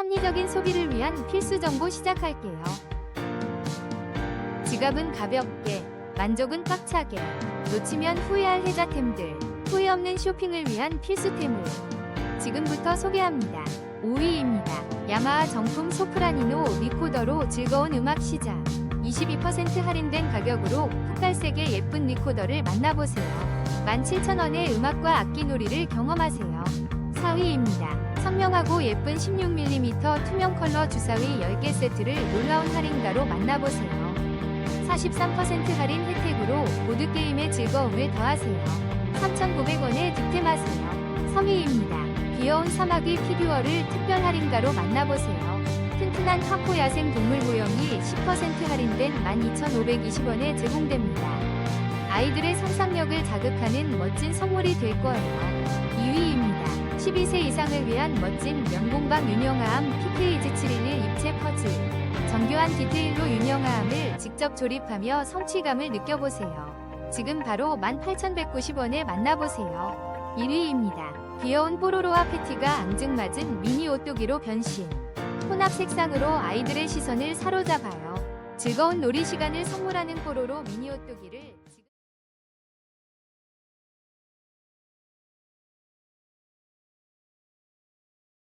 합리적인 소비를 위한 필수 정보 시작할게요. 지갑은 가볍게, 만족은 꽉차게, 놓치면 후회할 혜자템들, 후회 없는 쇼핑을 위한 필수템을 지금부터 소개합니다. 5위입니다. 야마하 정품 소프라니노 리코더로 즐거운 음악 시작. 22% 할인된 가격으로 흑갈색의 예쁜 리코더를 만나보세요. 17,000원의 음악과 악기놀이를 경험하세요. 4위입니다. 선명하고 예쁜 16mm 투명 컬러 주사위 10개 세트를 놀라운 할인가로 만나보세요. 43% 할인 혜택으로 보드게임의 즐거움을 더하세요. 3,900원에 득템하세요. 3위입니다. 귀여운 사마귀 피규어를 특별 할인가로 만나보세요. 튼튼한 타코 야생 동물 모형이 10% 할인된 12,520원에 제공됩니다. 아이들의 상상력을 자극하는 멋진 선물이 될 거예요. 2위입니다. 12세 이상을 위한 멋진 면공방 윤영아함 PKG 711 입체 퍼즐. 정교한 디테일로 윤영아함을 직접 조립하며 성취감을 느껴보세요. 지금 바로 18,190원에 만나보세요. 1위입니다. 귀여운 뽀로로와 패티가 앙증맞은 미니 오뚜기로 변신. 혼합 색상으로 아이들의 시선을 사로잡아요. 즐거운 놀이 시간을 선물하는 뽀로로 미니 오뚜기를